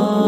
Oh.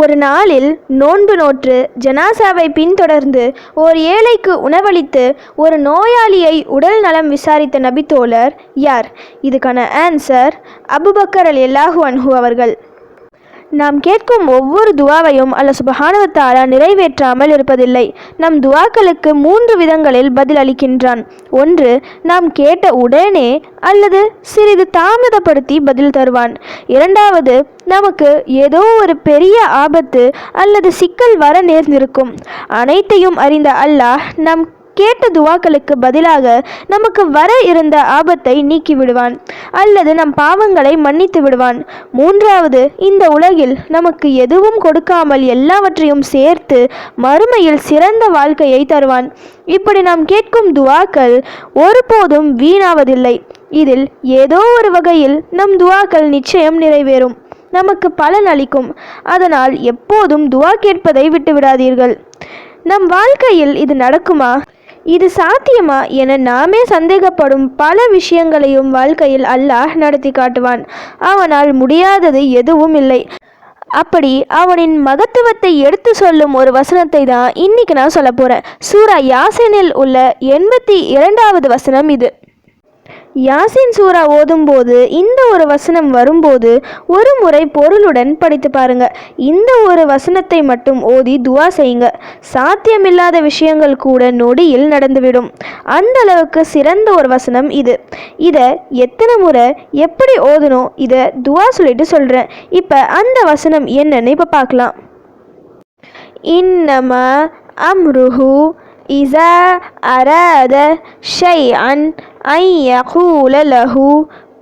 ஒரு நாளில் நோன்பு நோற்று ஜனாசாவை பின்தொடர்ந்து ஓர் ஏழைக்கு உணவளித்து ஒரு நோயாளியை உடல் நலம் விசாரித்த நபித்தோழர் யார்? இதுக்கான ஆன்சர் அபுபக்கர் அல் எல்லாஹு அன்ஹு அவர்கள். நாம் கேட்கும் ஒவ்வொரு துவாவையும் அல்ல சுபஹானவத்தாலா நிறைவேற்றாமல் இருப்பதில்லை. நம் துவாக்களுக்கு மூன்று விதங்களில் பதில் அளிக்கின்றான். ஒன்று நாம் கேட்ட உடனே அல்லது சிறிது தாமதப்படுத்தி பதில் தருவான். இரண்டாவது நமக்கு ஏதோ ஒரு பெரிய ஆபத்து அல்லது சிக்கல் வர நேர்ந்திருக்கும். அனைத்தையும் அறிந்த அல்லாஹ் நம் கேட்ட துவாக்களுக்கு பதிலாக நமக்கு வர இருந்த ஆபத்தை நீக்கி விடுவான் அல்லது நம் பாவங்களை மன்னித்து விடுவான். மூன்றாவது இந்த உலகில் நமக்கு எதுவும் கொடுக்காமல் எல்லாவற்றையும் சேர்த்து மறுமையில் சிறந்த வாழ்க்கையை தருவான். இப்படி நாம் கேட்கும் துவாக்கள் ஒருபோதும் வீணாவதில்லை. இதில் ஏதோ ஒரு வகையில் நம் துவாக்கள் நிச்சயம் நிறைவேறும். நமக்கு பலன் அளிக்கும். அதனால் எப்போதும் துவா கேட்பதை விட்டுவிடாதீர்கள். நம் வாழ்க்கையில் இது நடக்குமா? இது சாத்தியமா என நாமே சந்தேகப்படும் பல விஷயங்களையும் வாழ்க்கையில் அல்லாஹ் நடத்தி காட்டுவான். அவனால் முடியாதது எதுவும் இல்லை. அப்படி அவனின் மகத்துவத்தை எடுத்து சொல்லும் ஒரு வசனத்தை தான் இன்னைக்கு நான் சொல்ல போகிறேன் சூரா யாசினில் உள்ள எண்பத்தி இரண்டாவது வசனம் இது. யாசின் சூரா ஓதும்போது இந்த ஒரு வசனம் வரும்போது ஒரு முறை பொருளுடன் படித்து பாருங்க. இந்த ஒரு வசனத்தை மட்டும் ஓதி துவா செய்யுங்க. சாத்தியமில்லாத விஷயங்கள் கூட நொடியில் நடந்துவிடும். அந்த அளவுக்கு சிறந்த ஒரு வசனம் இது. இதை எத்தனை முறை எப்படி ஓதணும் இதை துவா சொல்லிட்டு சொல்கிறேன் இப்போ அந்த வசனம் என்னன்னு இப்போ பார்க்கலாம். இன்னமா அம்ருஹு இசா அராத ஷைஅன் أن يقول له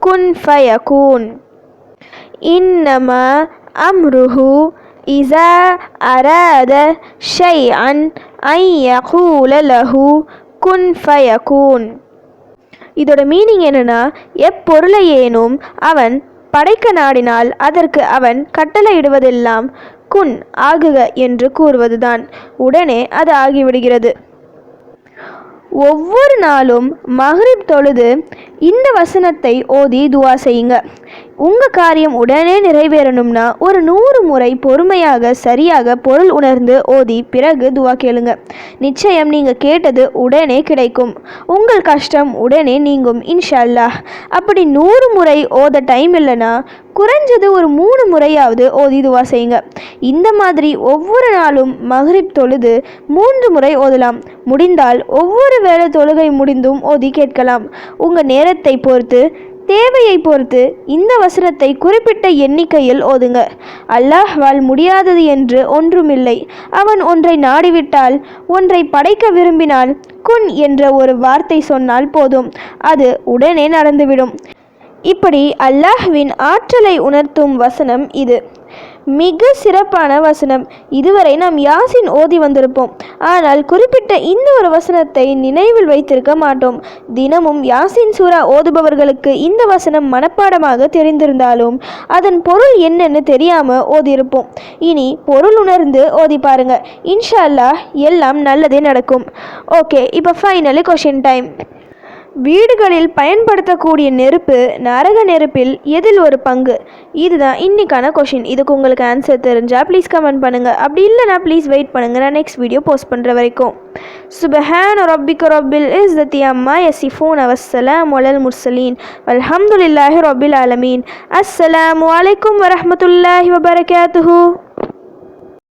كن فيكون إنما أمره إذا أراد شيئا أن يقول له كن فيكون இதோட மீனிங் என்னன்னா எப்பொருளையேனும் அவன் படைக்க நாடினால் அதற்கு அவன் கட்டளையிடுவதெல்லாம் குன் ஆகுக என்று கூறுவதுதான் உடனே அது ஆகிவிடுகிறது ஒவ்வொரு நாளும் மஹ்ரிப் தொழுது இந்த வசனத்தை ஓதி துவா செய்யுங்க. உங்கள் காரியம் உடனே நிறைவேறணும்னா ஒரு நூறு முறை பொறுமையாக சரியாக பொருள் உணர்ந்து ஓதி பிறகு துவா கேளுங்க. நிச்சயம் நீங்கள் கேட்டது உடனே கிடைக்கும். உங்கள் கஷ்டம் உடனே நீங்கும் இன்ஷல்லா அப்படி நூறு முறை ஓத டைம் இல்லைன்னா குறைஞ்சது ஒரு மூணு முறையாவது ஓதி துவா செய்யுங்க. இந்த மாதிரி ஒவ்வொரு நாளும் மஹ்ரிப் தொழுது மூன்று முறை ஓதலாம். முடிந்தால் ஒவ்வொரு வேளை தொழுகை முடிந்தும் ஓதி கேட்கலாம். உங்கள் நேரத்தை பொறுத்து தேவையை பொறுத்து இந்த வசனத்தை குறிப்பிட்ட எண்ணிக்கையில் ஓதுங்க. அல்லாஹ்வால் முடியாதது என்று ஒன்றுமில்லை. அவன் ஒன்றை நாடிவிட்டால் ஒன்றை படைக்க விரும்பினால் குன் என்ற ஒரு வார்த்தை சொன்னால் போதும். அது உடனே நடந்துவிடும். இப்படி அல்லாஹ்வின் ஆற்றலை உணர்த்தும் வசனம் இது. மிக சிறப்பான வசனம். இதுவரை நாம் யாசின் ஓதி வந்திருப்போம். ஆனால் குறிப்பிட்ட இந்த ஒரு வசனத்தை நினைவில் வைத்திருக்க மாட்டோம். தினமும் யாசின் சூரா ஓதுபவர்களுக்கு இந்த வசனம் மனப்பாடமாக தெரிந்திருந்தாலும் அதன் பொருள் என்னன்னு தெரியாம ஓதியிருப்போம். இனி பொருள் உணர்ந்து ஓதி பாருங்க. இன்ஷா அல்லாஹ் எல்லாம் நல்லதே நடக்கும். ஓகே இப்போ ஃபைனலி கொஷின் டைம் வீடுகளில் பயன்படுத்தக்கூடிய நெருப்பு நரக நெருப்பில் எதில் ஒரு பங்கு? இதுதான் இன்னைக்கான கொஷின் இதுக்கு உங்களுக்கு ஆன்சர் தெரிஞ்சால் ப்ளீஸ் கமெண்ட் பண்ணுங்கள் அப்படி இல்லைனா ப்ளீஸ் வெயிட் பண்ணுங்கள் நான் நெக்ஸ்ட் வீடியோ போஸ்ட் பண்ணுற வரைக்கும். சுபஹான் ரப்பிக்க ரப்பில் இஸ்ஸத்தி அம்மா யசிஃபூன் அவசலாம் ஒலல் முர்சலீன் அல்ஹம்துலில்லாஹி ரப்பில் ஆலமீன். அஸ்ஸலாமு அலைக்கும் வரமத்துல்லாஹி வபரகாத்துஹு.